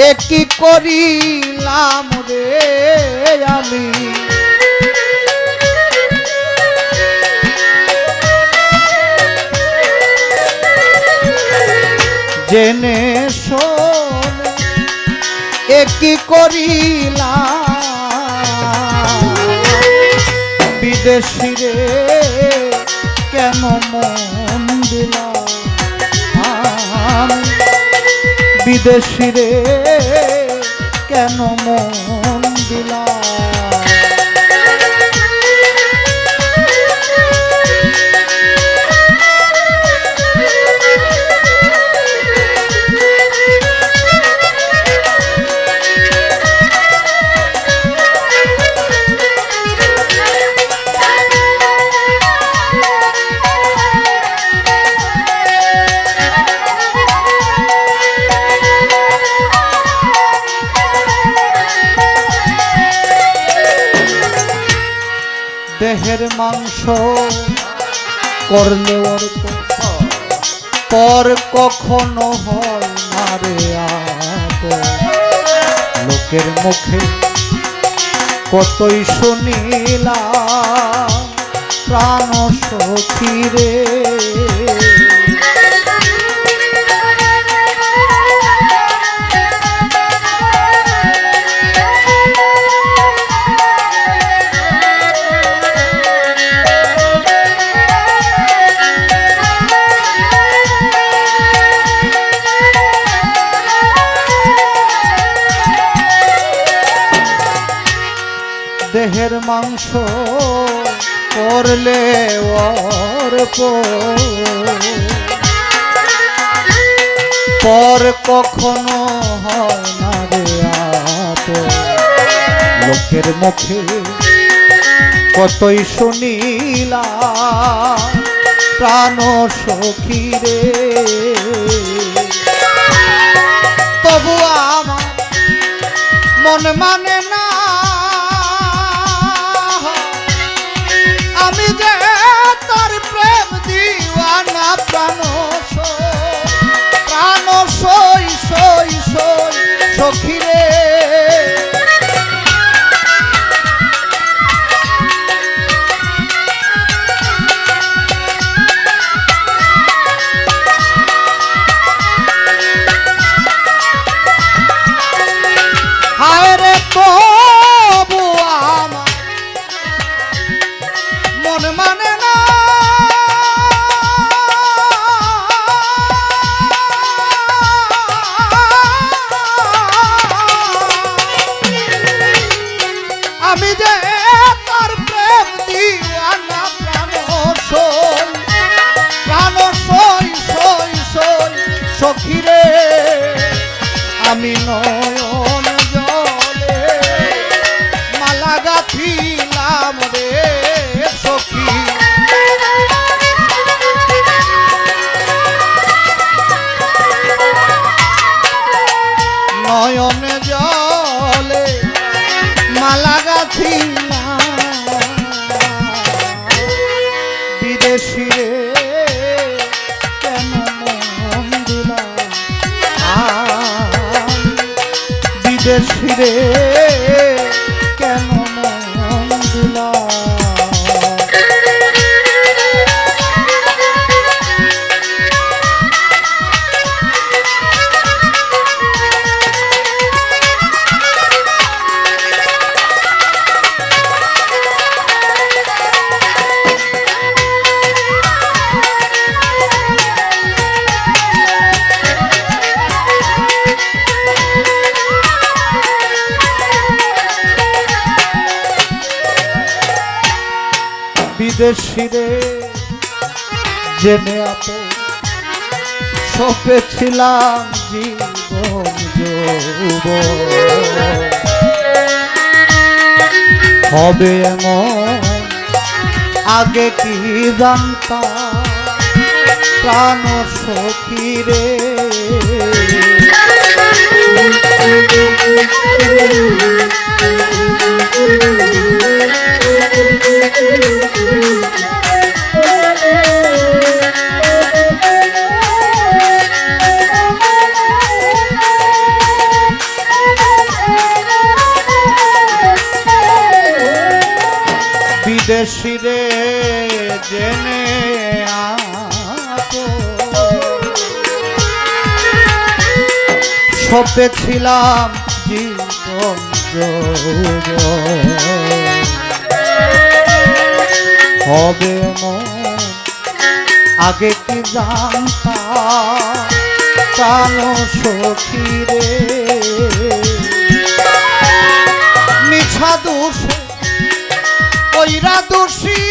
এ কি করিলাম রে আমি? জেনে শোনে কি করিলাম? বিদেশি রে কেন বিদেশি রে কেন মন দেহের মাংস করলে ওর পর কখনো হয় না রে। লোকের মুখে কতই শুনিলা প্রাণ সখী রে দেহের মাংস করলে অর্প। পর কখনো হয় না রে আপ লোকের মুখে কতই শুনিলা প্রাণ সখী রে। তবু আমার মন মানে না সখী রে হায় রে তবু নয়ন জলে মালা গাছি বিদেশি রে কেন বিদেশি রে। বিদেশি রে জেনে আপন সপেছিলাম জীবন যৌবন। হবে এমন, আগে কি জানতাম? প্রাণ সখী রে। সপে ছিলাম জীবন। হবে আগে কি জানতাম? কালো সখী রে। মিছা দোষে ওইরা দোষী।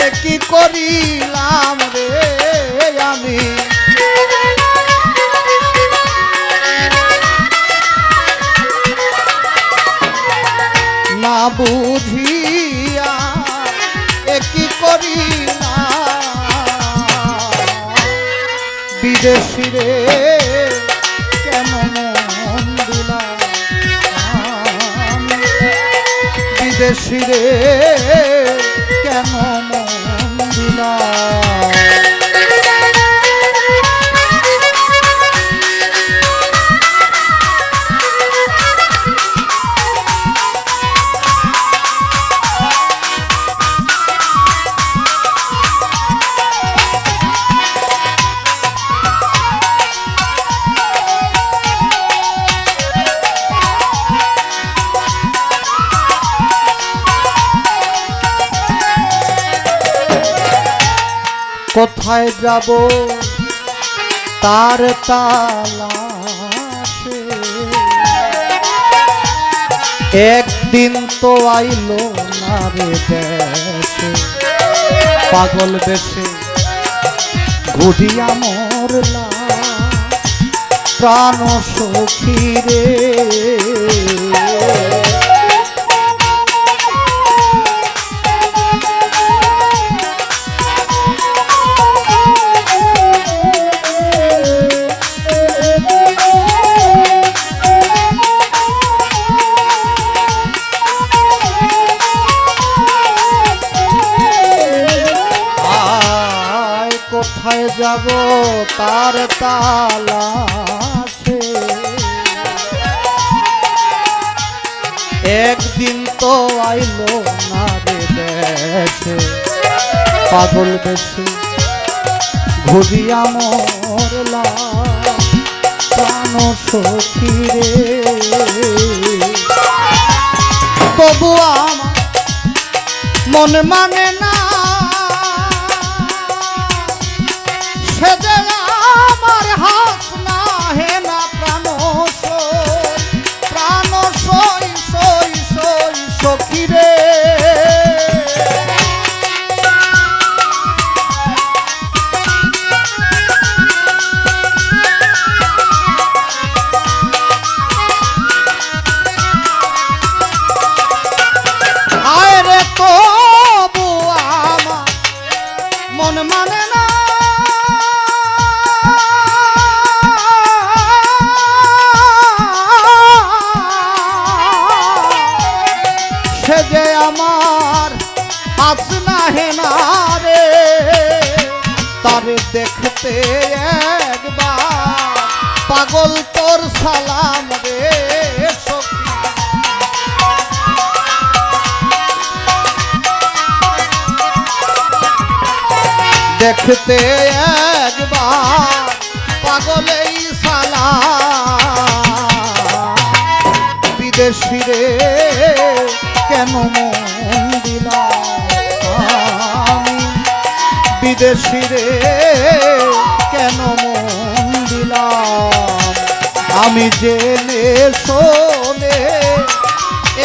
এ কি করিলাম রে আমি? না বুঝিয়া এ কি করিলাম? বিদেশি রে কেন মন দিলাম বিদেশি রে কেন মন কোথায় যাব? তার তালাশে। একদিন তো আইলো না রে দেশে। পাগল বেশে ঘুরিয়া মরলা প্রাণ সখী রে। কোথায় যাব তার তালাশে? একদিন তো আইলো না দেশে। পাগল বেশি ঘুরিয়া মরলা সই সখী রে পাগল তোর সালাম রে দেখতে একবার পাগলেই সালা বিদেশি রে, কেন মন দিলাম বিদেশি রে আমি জেনে শোনে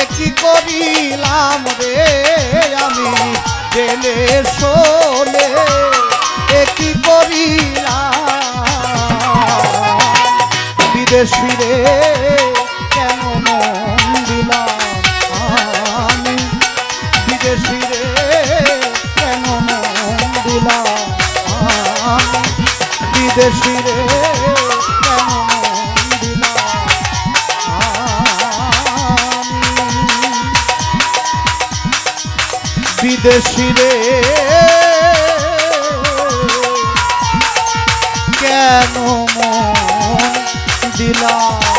একই করিলাম রে? আমি জেনে শোনে একই করিলাম? বিদেশ রে বিদেশি রে। কেন দিলাম?